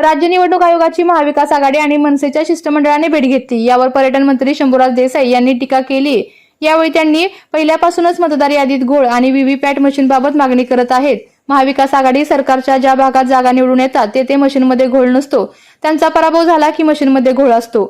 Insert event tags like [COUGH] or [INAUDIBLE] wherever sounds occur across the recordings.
राज्य निवडणूक आयोगाची महाविकास आघाडी आणि मनसेच्या शिष्टमंडळाने भेट घेतली. यावर पर्यटन मंत्री शंभूराज देसाई यांनी टीका केली. यावेळी त्यांनी पहिल्यापासूनच मतदार यादीत घोळ आणि व्हीव्हीपॅट मशीनबाबत मागणी करत आहेत. महाविकास आघाडी सरकारच्या ज्या भागात जागा निवडून येतात तेथे मशीनमध्ये घोळ नसतो. त्यांचा पराभव झाला की मशीनमध्ये घोळ असतो.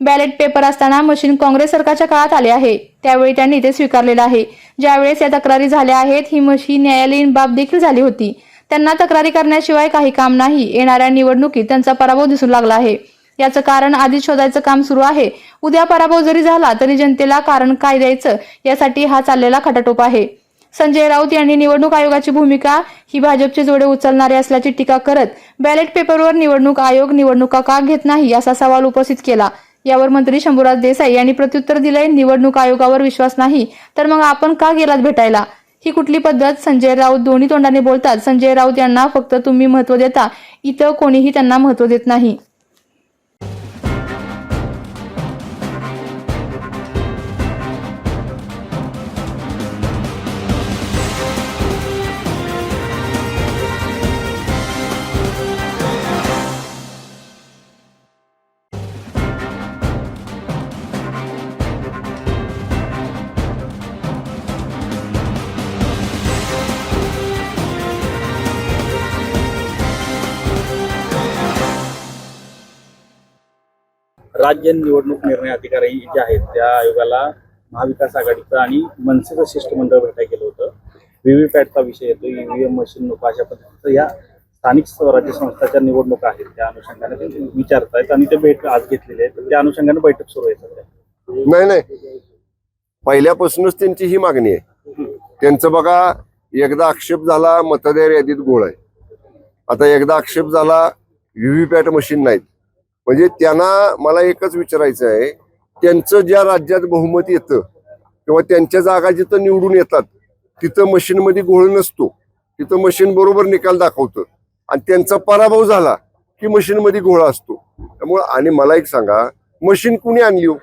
बॅलेट पेपर असताना मशीन काँग्रेस सरकारच्या काळात आले आहे. त्यावेळी त्यांनी ते स्वीकारलेलं आहे. ज्यावेळेस या तक्रारी झाल्या आहेत ही मशीन न्यायालयीन बाब देखील झाली होती. त्यांना तक्रारी करण्याशिवाय काही काम नाही. येणाऱ्या निवडणुकीत त्यांचा पराभव दिसू लागला आहे. याचं कारण आधीच शोधायचं काम सुरू आहे. उद्या पराभव जरी झाला तरी जनतेला कारण काय द्यायचं यासाठी हा चाललेला खटाटोप आहे. संजय राऊत यांनी निवडणूक आयोगाची भूमिका ही भाजपचे जोडे उचलणारे असल्याची टीका करत बॅलेट पेपरवर निवडणूक आयोग निवडणुका का घेत नाही असा सवाल उपस्थित केला. यावर मंत्री शंभूराज देसाई यांनी प्रत्युत्तर दिले निवडणूक आयोगावर विश्वास नाही. तर मग आपण का गेलात भेटायला? ही कुठली पद्धत? संजय राऊत दोन्ही तोंडाने बोलतात. संजय राऊत यांना फक्त तुम्ही महत्त्व देता. इथं कोणीही त्यांना महत्त्व देत नाही. राज्य निवडणूक निर्णय अधिकारी जे आहेत त्या आयोगाला महाविकास आघाडीचं आणि मनसेचं शिष्टमंडळ भेटायला गेलं होतं. व्हीव्हीपॅटचा विषय येतो ईव्हीएम मशीन नको अशा पद्धतीचं या स्थानिक स्वराज्य संस्थाच्या निवडणुका आहेत. त्या अनुषंगाने ते विचारतायत आणि ते भेट आज घेतलेली आहे त्या अनुषंगाने बैठक सुरू आहे सध्या. नाही नाही. पहिल्यापासूनच त्यांची ही मागणी आहे. त्यांचं बघा एकदा आक्षेप झाला मतदार यादीत गोळ आहे. आता एकदा आक्षेप झाला व्हीव्हीपॅट मशीन नाहीत. म्हणजे त्यांना मला एकच विचारायचं आहे त्यांचं ज्या राज्यात बहुमत येतं किंवा त्यांच्या जागा जिथं निवडून येतात तिथं मशीनमध्ये घोळ नसतो. तिथं मशीन बरोबर निकाल दाखवतं. आणि त्यांचा पराभव झाला की मशीनमध्ये घोळा असतो. त्यामुळं आणि मला एक सांगा मशीन कुणी आणली हो?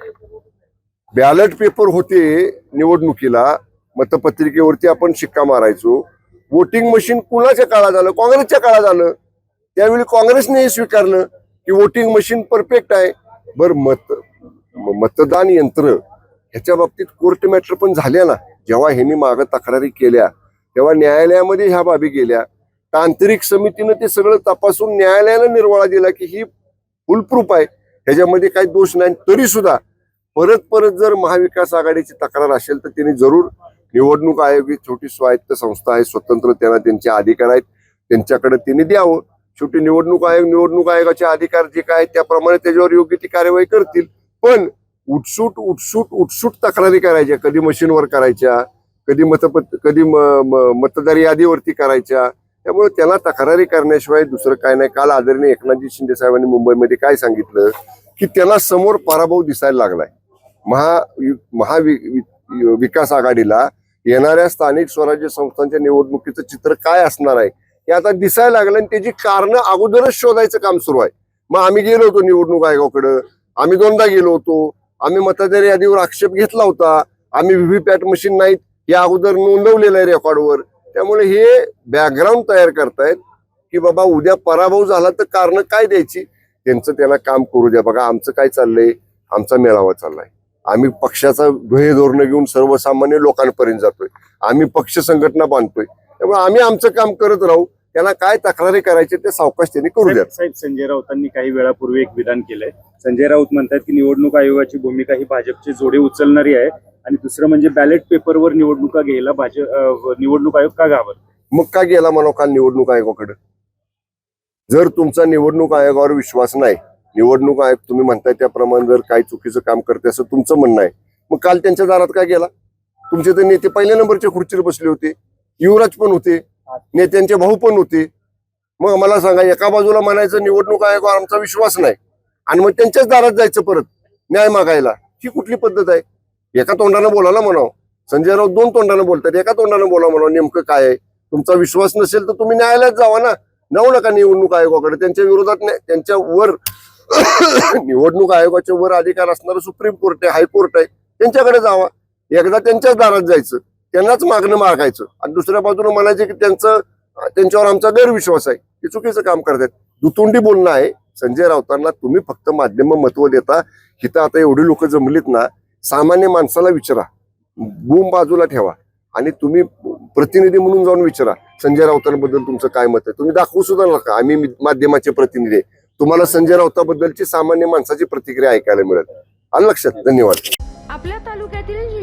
बॅलेट पेपर होते निवडणुकीला मतपत्रिकेवरती आपण शिक्का मारायचो. वोटिंग मशीन कुणाच्या काळात आलं? काँग्रेसच्या काळात आलं. त्यावेळी काँग्रेसने हे स्वीकारलं. की वोटिंग मशीन परफेक्ट आहे. बरं मत मतदान यंत्र ह्याच्या बाबतीत कोर्ट मॅटर पण झाल्या ना. जेव्हा ह्यांनी मागं तक्रारी केल्या तेव्हा न्यायालयामध्ये ह्या बाबी गेल्या. तांत्रिक समितीनं ते सगळं तपासून न्यायालयाला निर्वाळा दिला की ही फुलप्रूफ आहे. ह्याच्यामध्ये काही दोष नाही. तरी सुद्धा परत परत जर महाविकास आघाडीची तक्रार असेल तर त्यांनी जरूर निवडणूक आयोग ही छोटी स्वायत्त संस्था आहे. स्वतंत्र त्यांना त्यांचे अधिकार आहेत. त्यांच्याकडे त्यांनी द्यावं. शेवटी निवडणूक आयोग निवडणूक आयोगाचे अधिकार जे काय त्याप्रमाणे त्याच्यावर योग्य ती कार्यवाही करतील. पण उठसूट उठसूट उठसूट तक्रारी करायच्या. कधी मशीनवर करायच्या कधी मतपत कधी म- म- मतदार यादीवरती करायच्या. त्यामुळे त्याला तक्रारी करण्याशिवाय दुसरं काय नाही. काल आदरणीय एकनाथजी शिंदे साहेबांनी मुंबईमध्ये काय सांगितलं? की त्याला समोर पराभव दिसायला लागलाय. महा महावि विकास आघाडीला येणाऱ्या स्थानिक स्वराज्य संस्थांच्या निवडणुकीचं चित्र काय असणार आहे? हे आता दिसायला लागलं आणि त्याची कारणं अगोदरच शोधायचं काम सुरू आहे. मग आम्ही गेलो होतो निवडणूक आयोगाकडं. आम्ही दोनदा गेलो होतो. आम्ही मतदार यादीवर आक्षेप घेतला होता. आम्ही व्हीव्हीपॅट मशीन नाहीत हे अगोदर नोंदवलेलं आहे रेकॉर्डवर. त्यामुळे हे बॅकग्राऊंड तयार करतायत की बाबा उद्या पराभव झाला तर कारण काय द्यायची? त्यांचं त्यांना काम करू द्या. बघा आमचं काय चाललंय? आमचा मेळावा चाललाय. आम्ही पक्षाचा ध्येय धोरण घेऊन सर्वसामान्य लोकांपर्यंत जातोय. आम्ही पक्ष संघटना बांधतोय. त्यामुळे आम्ही आमचं काम करत राहू. त्यांना काय तक्रारी करायचे ते सावकाश त्यांनी करू द्या साहेब संजय राऊतांनी काही वेळापूर्वी एक विधान केलंय. संजय राऊत म्हणतात की निवडणूक आयोगाची भूमिका ही भाजपचे जोडे उचलणारी आहे आणि दुसरं म्हणजे बॅलेट पेपरवर निवडणुका घ्यायला भाजप निवडणूक आयोग का घाबरत? मग का गेला म्हणा काल निवडणूक आयोगाकडे? जर तुमचा निवडणूक आयोगावर विश्वास नाही निवडणूक आयोग तुम्ही म्हणताय त्याप्रमाणे जर काही चुकीचं काम करते असं तुमचं म्हणणं आहे मग काल त्यांच्या दारात का गेला? तुमचे तर नेते पहिल्या नंबरच्या खुर्चीवर बसले होते. युवराज पण होते नेत्यांचे भाऊ पण होते. मग मला सांगा एका बाजूला म्हणायचं निवडणूक आयोगावर आमचा विश्वास नाही. आणि मग त्यांच्याच दारात जायचं परत न्याय मागायला. ही कुठली पद्धत आहे? एका तोंडानं बोला ना म्हणावं. संजय राऊत दोन तोंडानं बोलतात एका तोंडानं बोला म्हणावं नेमकं काय आहे? तुमचा विश्वास नसेल तर तुम्ही न्यायालयात जावा ना. जाऊ नका निवडणूक आयोगाकडे त्यांच्या विरोधात त्यांच्या वर [COUGHS] निवडणूक आयोगाच्या वर अधिकार असणारं सुप्रीम कोर्ट आहे हायकोर्ट आहे त्यांच्याकडे जावा. एकदा त्यांच्याच दारात जायचं. त्यांनाच मागणं मागायचं. आणि दुसऱ्या बाजूने म्हणायचं की त्यांचं त्यांच्यावर आमचा गैरविश्वास आहे. ते चुकीचं काम करतात दुतोंडी बोलणं आहे. संजय राऊतांना तुम्ही फक्त माध्यम महत्त्व देता. हिथं आता एवढी लोक जमलीत ना सामान्य माणसाला विचारा. बूम बाजूला ठेवा. आणि तुम्ही प्रतिनिधी म्हणून जाऊन विचारा. संजय राऊतांबद्दल तुमचं काय मत आहे? तुम्ही दाखवू सुद्धा नका. आम्ही माध्यमाचे प्रतिनिधी आहे. तुम्हाला संजय राऊताबद्दलची सामान्य माणसाची प्रतिक्रिया ऐकायला मिळेल. आलं लक्षात? धन्यवाद. आपल्या तालुक्यातील